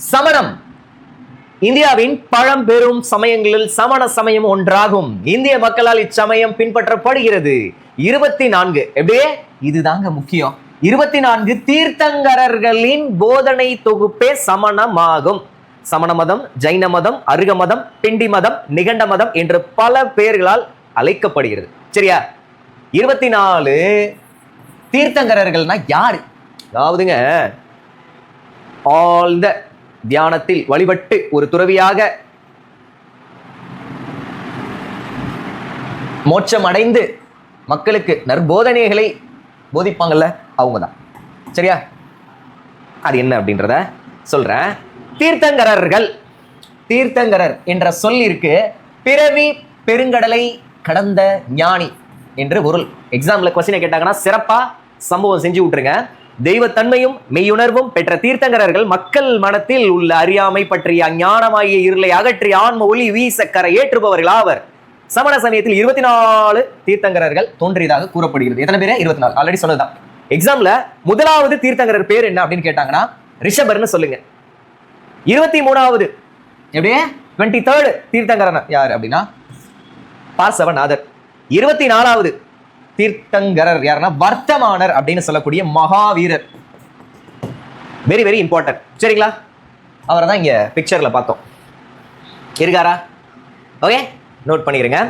சமணம். இந்தியாவின் பழம்பெரும் சமயங்களில் சமண சமயம் ஒன்றாகும். இந்திய மக்களால் இச்சமயம் பின்பற்றப்படுகிறது. இருபத்தி நான்கு எப்படியே இதுதாங்க முக்கியம். இருபத்தி நான்கு தீர்த்தங்கரர்களின் போதனை தொகுப்பே சமணமாகும். சமண மதம் ஜைன மதம் அருக மதம் பிண்டி மதம் நிகண்ட மதம் என்று பல பெயர்களால் அழைக்கப்படுகிறது. சரியா? இருபத்தி நாலு தீர்த்தங்கரர்கள்னா யாரு? அதாவதுங்க ஆழ்ந்த தியானத்தில் வழிபட்டு ஒரு துறவியாக மோட்சம் அடைந்து மக்களுக்கு நற்போதனைகளை போதிப்பாங்கல்ல அவங்க தான் சரியா? அது என்ன அப்படின்றத சொல்றேன். தீர்த்தங்கரர்கள் தீர்த்தங்கரர் என்ற சொல்லிற்கு பிறவி பெருங்கடலை கடந்த ஞானி என்று பொருள். எக்ஸாம்ல கொஸ்டினை கேட்டாங்கன்னா சிறப்பா சம்பவம் செஞ்சு விட்டுருங்க. தெய்வத்தன்மையும் மெய்யுணர்வும் பெற்ற தீர்த்தங்கரர்கள் மக்கள் மனத்தில் உள்ள அறியாமை பற்றிய அஞ்ஞானமாகிய இருளை அகற்றி ஆன்ம ஒளி வீச கரை ஏற்றுபவர்கள் ஆவர். சமண சமயத்தில் இருபத்தி நாலு தீர்த்தங்கரர்கள் தோன்றியதாக கூறப்படுகிறது. எத்தனை பேர்? இருபத்தி நாலு ஆல்ரெடி சொன்னதுதான் எக்ஸாம்ல முதலாவது தீர்த்தங்கரர் பேர் என்ன அப்படின்னு கேட்டாங்கன்னா ரிஷபர்னு சொல்லுங்க. இருபத்தி மூணாவது எப்படியே? டுவெண்ட்டி தேர்டு தீர்த்தங்கரன்? யார் அப்படின்னா? பார்சவநாதர். இருபத்தி நாலாவது தீர்த்தங்கரர். யாருன்னா வர்த்தமானர் அப்படின்னு சொல்லக்கூடிய மகாவீரர். வெரி வெரி இம்பார்ட்டன்ட் சரிங்களா? அவரை தான் இங்க பிக்சர்ல பார்த்தோம். இருக்காரா? ஓகே நோட் பண்ணிருங்க.